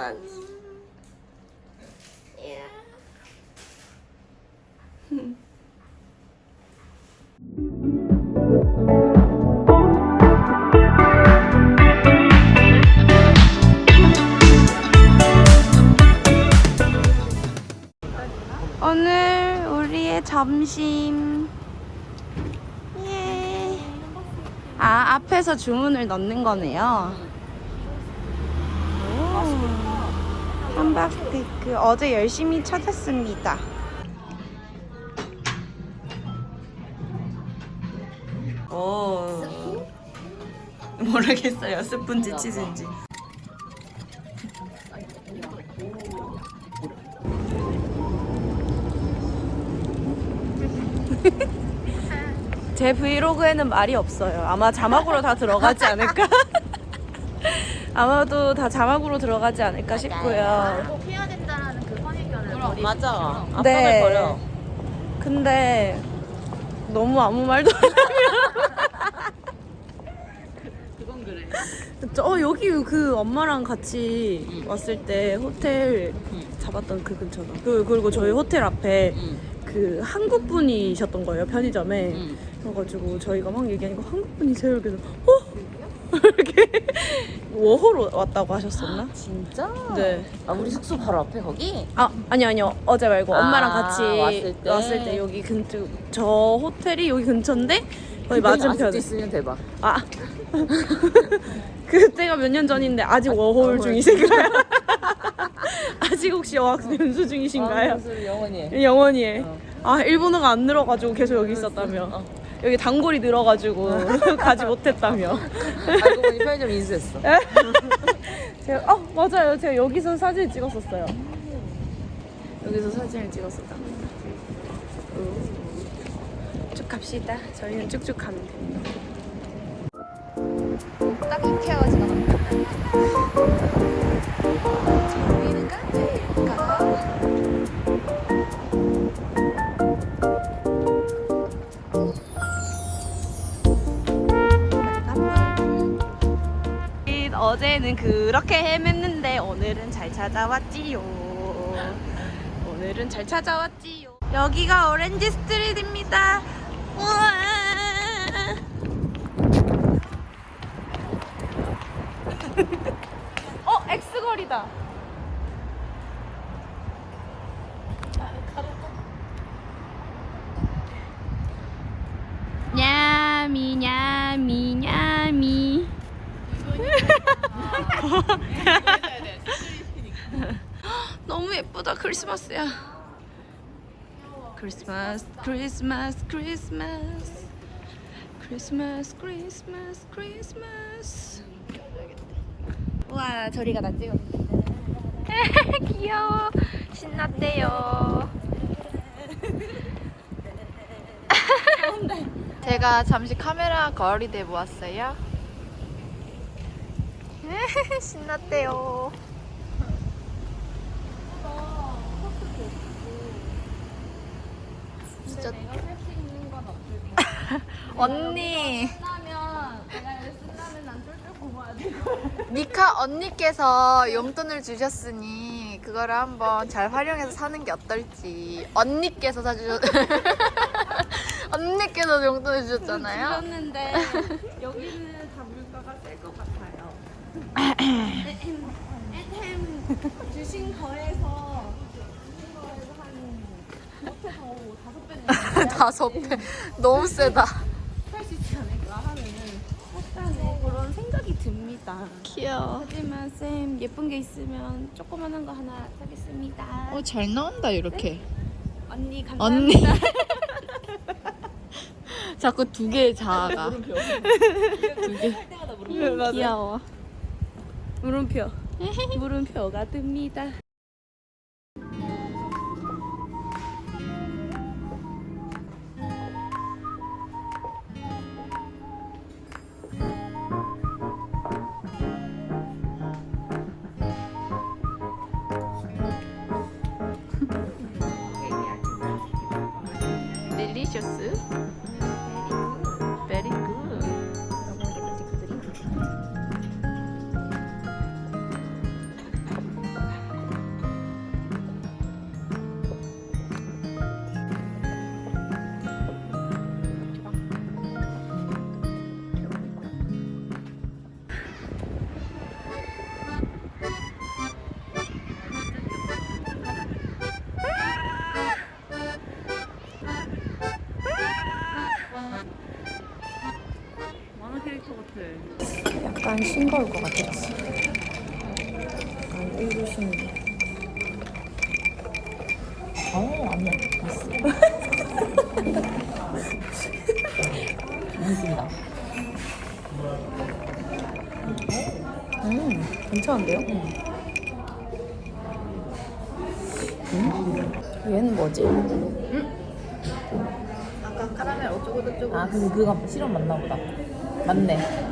months. Yeah. 오늘 우리의 점심. 예. 아, 앞에서 주문을 넣는 거네요. 오, 함박스테이크 어제 열심히 찾았습니다. 오. 모르겠어요. 스푼지 치즈인지. 제 브이로그에는 말이 없어요. 아마 자막으로 다 들어가지 않을까? 아마도 다 자막으로 들어가지 않을까 싶고요. 꼭 해야 된다라는 그 선입견을 버리고 맞아. 압박을 네. 버려. 근데 너무 아무 말도 안 그건 그래. 했죠. 어 여기 그 엄마랑 같이 응. 왔을 때 호텔 응. 잡았던 그 근처다. 그 그리고 저희 호텔 앞에 응. 그 한국 분이셨던 거예요 편의점에. 응. 그래가지고 저희가 막 얘기하니까 한국 분이세요. 그래서 어 이렇게 워호로 왔다고 하셨었나? 진짜? 네. 아 우리 숙소 바로 앞에 거기? 아 아니 아니요 어제 말고 아, 엄마랑 같이 왔을 때? 여기 근처 저 호텔이 여기 근처인데 거의 맞은편. 있으면 대박. 아 그때가 몇 년 전인데 아직 워홀 워홀. 중이신가요? 아직 혹시 어학 연수 중이신가요? 아, 영원히 해. 영원히 해. 어. 아 일본어가 안 늘어가지고 계속 여기 있었다며. 어. 여기 단골이 늘어가지고 가지 못했다며. 알고 보니 편의점 인수했어. 제가 어 맞아요. 제가 여기서 사진 찍었었어요. 여기서 사진을 찍었었답니다. 우. 쭉 갑시다. 저희는 쭉쭉 가면 됩니다. 딱 이케아 지나갑니다. 어제는 그렇게 헤맸는데 오늘은 잘 찾아왔지요. 오늘은 잘 찾아왔지요. 여기가 오렌지 스트릿입니다. 우와. 어, 엑스거리다. 냐미 냐미 냐미 너무 예쁘다 크리스마스야. 크리스마스 크리스마스 크리스마스. 크리스마스 크리스마스 크리스마스. 우와 저리가 나 찍어. 귀여워. 신났대요. 제가 잠시 카메라 돼 모았어요. 신났대요. 진짜. 언니. 미카 언니께서 용돈을 주셨으니 그거를 한번 잘 활용해서 사는 게 어떨지 언니께서 사주셨 언니께서 용돈을 주셨잖아요. 주셨는데 여기는 다 물가가 셀것 같아요. 에헴 주신 거에서 주신 거에서 한 못해서 다섯 배는 다섯 배 너무 세다 할 수 있지 않을까 하는 약간의 그런 생각이 듭니다. 귀여워 하지만 쌤 예쁜 게 있으면 조그만한 거 하나 사겠습니다. 어 잘 나온다 이렇게 언니 언니 감사합니다. 자꾸 두 개 자아가 두개 맞아. 귀여워 물음표. 물음표가 뜹니다. 딜리셔스. 약간 싱거울 것 같았어. 약간 싱거. 어 아니야 맛있어 맛있습니다 음, 괜찮은데요? 음. 얘는 뭐지? 아 근데 그거 실험 맞나 보다 맞네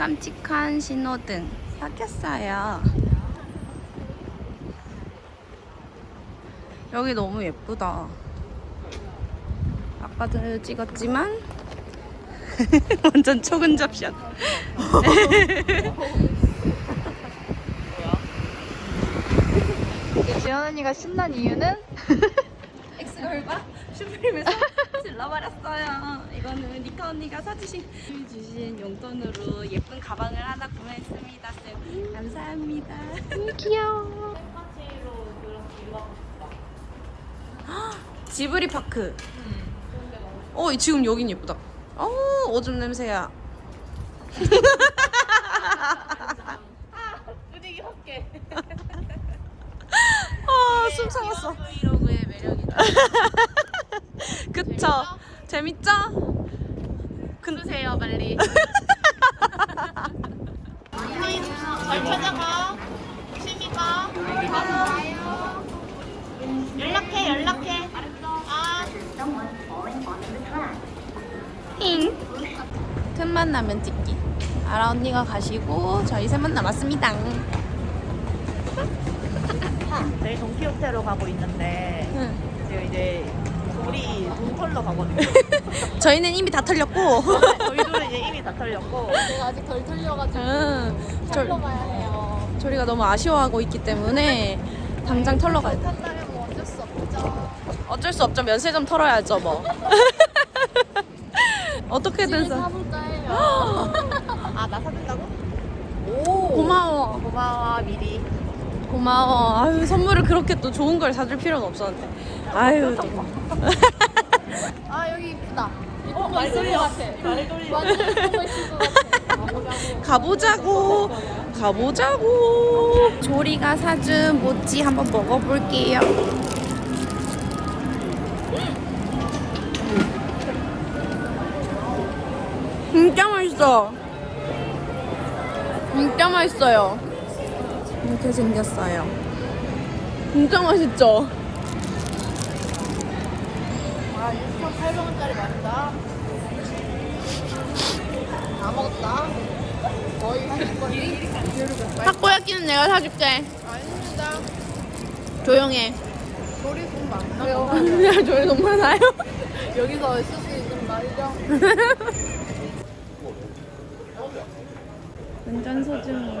깜찍한 신호등 바뀌었어요. 여기 너무 예쁘다. 아까도 찍었지만 완전 초근접샷. 지연 언니가 신난 이유는 엑스걸과 슈프림에서 질러버렸어요. 이거는 니카 언니가 사주신 주신 용돈으로 예쁜 가방을 하나 구매했습니다. 쌤 감사합니다. 귀여워. 지브리 파크. 어 지금 여긴 예쁘다. 어 오줌 냄새야. 분위기. 아숨 참았어. 브이로그의 매력이다. 그쵸? 재밌죠? 끊으세요 빨리. 잘 찾아가. 취미가. 연락해 연락해. 아. 잉. 틈만 나면 찍기. 아라 언니가 가시고 저희 셋만 남았습니다. 저희 동키호테로 가고 있는데 응. 지금 이제 우리 돈 털러 가거든요 저희는 이미 다 털렸고. 저희도 이제 이미 다 털렸고 내가 아직 덜 털려가지고 응. 저, 털러 가야 해요. 저리가 너무 아쉬워하고 있기 때문에 당장 털러 가야 돼. 한다면 뭐 어쩔 수 없죠. 어쩔 수 없죠. 면세 점 털어야죠, 뭐. 어떻게든 사. 사볼까 해요. 아 나 사준다고? 고마워. 고마워 미리 고마워. 아유, 선물을 그렇게 또 좋은 걸 사줄 필요는 없었는데. 아유. 아 여기 이쁘다. 어 말돌이 같아 말돌이 완전 이쁘고 있을 것 같아. 가보자고. 가보자고. 조리가 사준 모찌 한번 먹어볼게요. 진짜 맛있어. 진짜 맛있어요. 이렇게 생겼어요. 진짜 맛있죠? 아 6,800원짜리 맞다. 다 먹었다. 거의 한 거리. 타코야끼는 내가 사줄게. 아닙니다. 조용해. 조리 좀 많나요? 조리 너무 많아요. 여기서 쓸 수 있는 말이죠. 완전 소중해.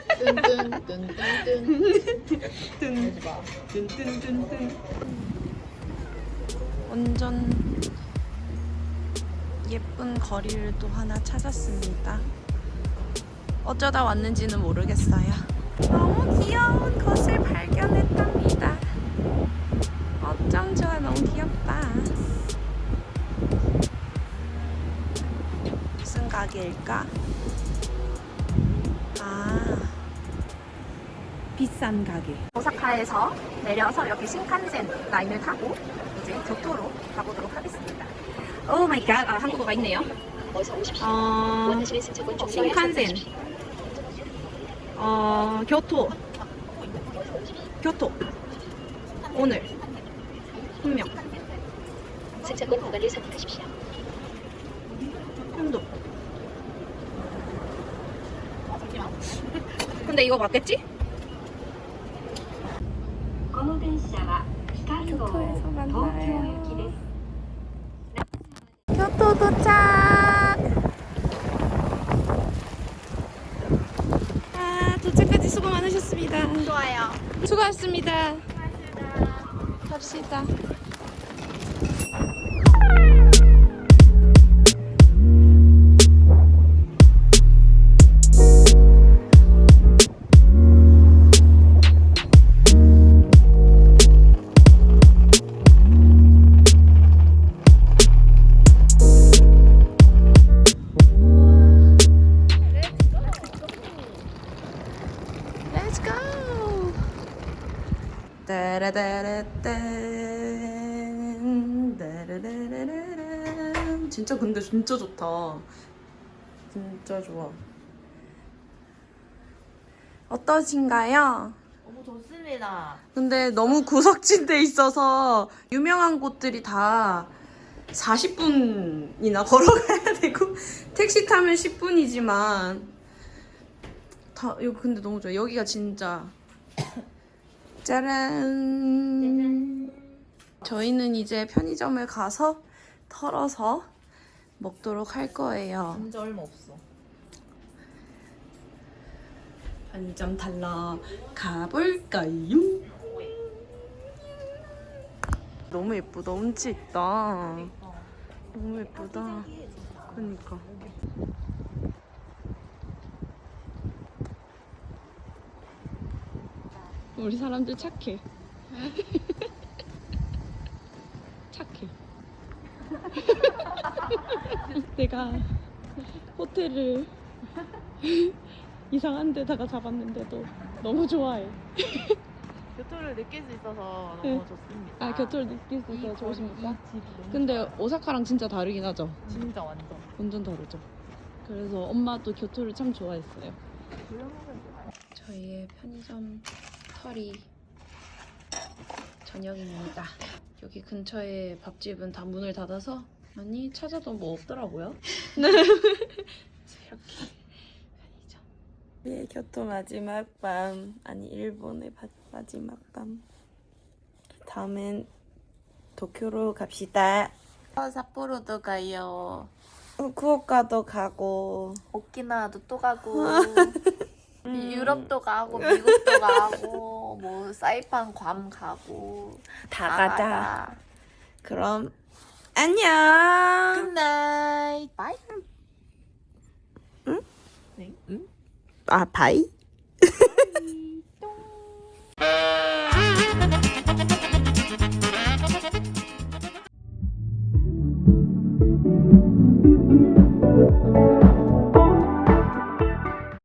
뚠뚠뚠뚠 완전 예쁜 거리를 또 하나 찾았습니다. 어쩌다 왔는지는 모르겠어요. 너무 귀여운 곳을 발견했답니다. 어쩜 좋아 너무 귀엽다. 무슨 가게일까? 싼 가게. 오사카에서 내려서 여기 신칸센 라인을 타고 이제 교토로 가보도록 하겠습니다. 오 마이 갓, 아, 한국어가 있네요. 어, 신칸센. 어, 교토. 교토. 오늘. 분명. 승차권 구간을 선택하십시오. 근데 이거 맞겠지? 교토에서 만나요. 교토 도착! 아, 도착까지 수고 많으셨습니다. 좋아요. 수고하셨습니다. 갑시다. 진짜 근데 진짜 좋다. 진짜 좋아. 어떠신가요? 너무 좋습니다. 근데 너무 구석진데 있어서 유명한 곳들이 다 40분이나 걸어가야 되고 택시 타면 10분이지만 다 여기 근데 너무 좋아. 여기가 진짜 짜란. 저희는 이제 편의점을 가서 털어서 먹도록 할 거예요 진짜 얼마 없어. 편의점 달러 가볼까요? 너무 예쁘다. 운치 있다. 너무 예쁘다. 그러니까. 우리 사람들. 착해. 내가 호텔을 이상한 데다가 잡았는데도 너무 좋아해. 교토를 느낄 수 있어서 네. 너무 좋습니다. 아 교토를 느낄 수 있어서 좋으십니까? 근데 오사카랑 진짜 다르긴 하죠. 진짜 완전. 완전 다르죠. 그래서 엄마도 교토를 참 좋아했어요. 저희의 편의점 털이 저녁입니다. 여기 근처에 밥집은 다 문을 닫아서 아니 찾아도 뭐 없더라고요. 네. 이렇게 편의점. 예, 교토 마지막 밤 아니 일본의 바- 마지막 밤. 다음엔 도쿄로 갑시다. 어, 삿포로도 가요. 후쿠오카도 가고 오키나와도 또 가고. 유럽도 가고 미국도 가고 뭐 사이판 괌 가고 다다 가자. 가자. 그럼 안녕. 굿나잇. 바이. 응? 네. 응? 아, 바이? 바이.